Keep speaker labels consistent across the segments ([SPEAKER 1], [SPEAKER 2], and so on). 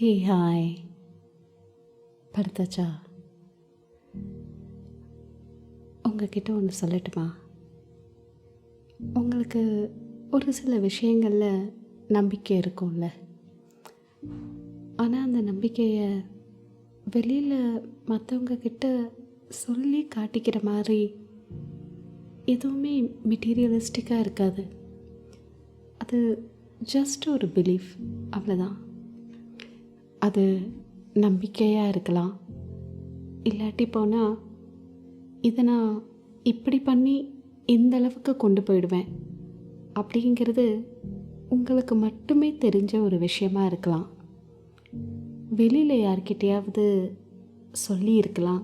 [SPEAKER 1] Hey hi படுத்தாச்சா உங்ககிட்ட ஒன்று சொல்லட்டுமா? உங்களுக்கு ஒரு சில விஷயங்களில் நம்பிக்கை இருக்கும்ல. ஆனால் அந்த நம்பிக்கையை வெளியில் மற்றவங்க கிட்ட சொல்லி காட்டிக்கிற மாதிரி எதுவுமே மெட்டீரியலிஸ்டிக்காக இருக்காது. அது ஜஸ்ட் ஒரு பிலீஃப் அவ்வளோதான் அது நம்பிக்கையாக இருக்கலாம். இல்லாட்டி போனால் இதை நான் இப்படி பண்ணி இந்த அளவுக்கு கொண்டு போயிடுவேன். அப்படிங்கிறது உங்களுக்கு மட்டுமே தெரிஞ்ச ஒரு விஷயமா இருக்கலாம். வெளியில் யார்கிட்டையாவது சொல்லியிருக்கலாம்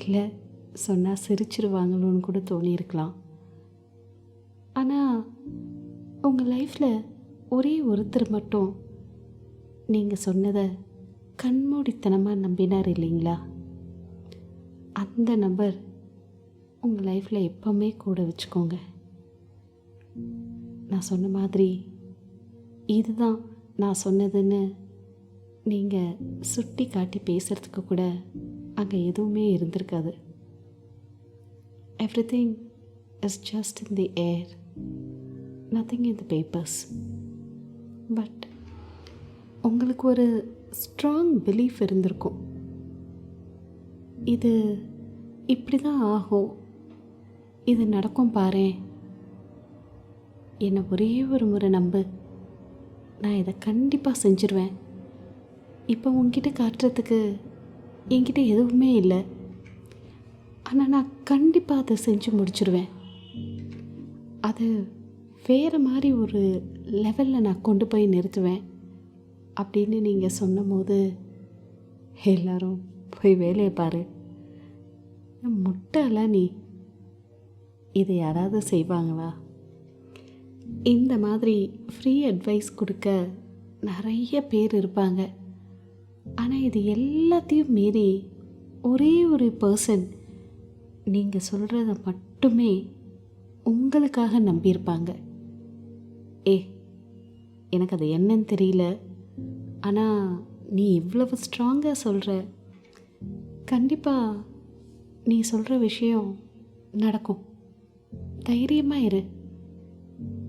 [SPEAKER 1] இல்லை சொன்னால் சிரிச்சிருவாங்களோன்னு கூட தோணியிருக்கலாம் ஆனால் உங்கள் லைஃப்பில் ஒரே ஒருத்தர் மட்டும் நீங்கள் சொன்னதை கண்மூடித்தனமாக நம்பினார் இல்லைங்களா? அந்த நபர் உங்கள் லைஃப்பில் எப்போவுமே கூட வச்சுக்கோங்க. நான் சொன்ன மாதிரி இதுதான் நான் சொன்னதுன்னு நீங்கள் சுட்டி காட்டி பேசுகிறதுக்கு கூட அங்கே எதுவுமே இருந்திருக்காது. Everything is just in the air nothing in the papers but உங்களுக்கு ஒரு ஸ்ட்ராங் பிலீஃப் இருந்திருக்கும். இது இப்படி தான் ஆகும். இது நடக்கும் பாரு என்னை ஒரே ஒரு முறை நம்பு. நான் இதை கண்டிப்பாக செஞ்சிருவேன். இப்போ உங்ககிட்ட காட்டுறதுக்கு என்கிட்ட எதுவுமே இல்லை. ஆனால் நான் கண்டிப்பாக அதை செஞ்சு முடிச்சிருவேன். அது வேறு மாதிரி ஒரு லெவலில் நான் கொண்டு போய் நிறுத்துவேன். அப்படின்னு நீங்கள் சொன்னபோது எல்லாரும் போய் வேலையை பாரு. முட்டாளா நீ? இதை யாராவது செய்வாங்களா? இந்த மாதிரி ஃப்ரீ அட்வைஸ் கொடுக்க நிறைய பேர் இருப்பாங்க. ஆனால் இது எல்லாத்தையும் மீறி ஒரே ஒரு பர்சன் நீங்கள் சொல்கிறத மட்டுமே உங்களுக்காக நம்பியிருப்பாங்க. ஏ எனக்கு அது என்னன்னு தெரியல. ஆனால் நீ இவ்வளவு ஸ்ட்ராங்காக சொல்கிற கண்டிப்பாக நீ சொல்கிற விஷயம் நடக்கும். தைரியமாக இரு.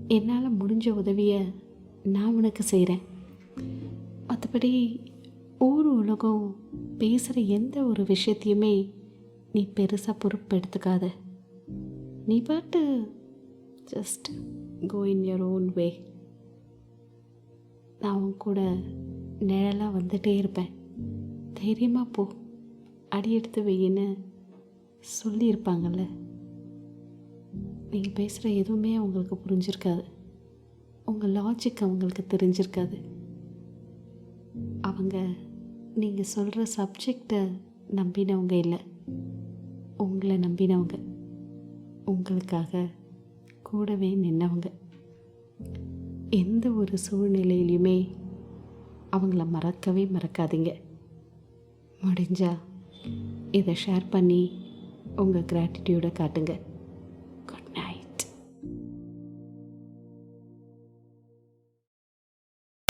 [SPEAKER 1] என்னால் முடிஞ்ச உதவியை நான் உனக்கு செய்கிறேன் மற்றபடி ஊர் உலகம் பேசுகிற எந்த ஒரு விஷயத்தையுமே நீ பெருசாக பொறுப்பெடுத்துக்காத நீ பாட்டு just go in your own way நான் உன் கூட நிழலாக வந்துட்டே இருப்பேன். தைரியமாக போ. அடி எடுத்து வையின்னு சொல்லியிருப்பாங்கல்ல. நீங்கள் பேசுகிற எதுவுமே அவங்களுக்கு புரிஞ்சிருக்காது. உங்கள் லாஜிக் அவங்களுக்கு தெரிஞ்சிருக்காது. அவங்க நீங்கள் சொல்கிற சப்ஜெக்டை நம்பினவங்க இல்லை. உங்களை நம்பினவங்க. உங்களுக்காக கூடவே நின்னவங்க. எந்த ஒரு சூழ்நிலையிலையுமே அவங்கள மறக்கவே மறக்காதீங்க. முடிஞ்சா இதை ஷேர் பண்ணி உங்கள் கிராட்டிடியூடை காட்டுங்க.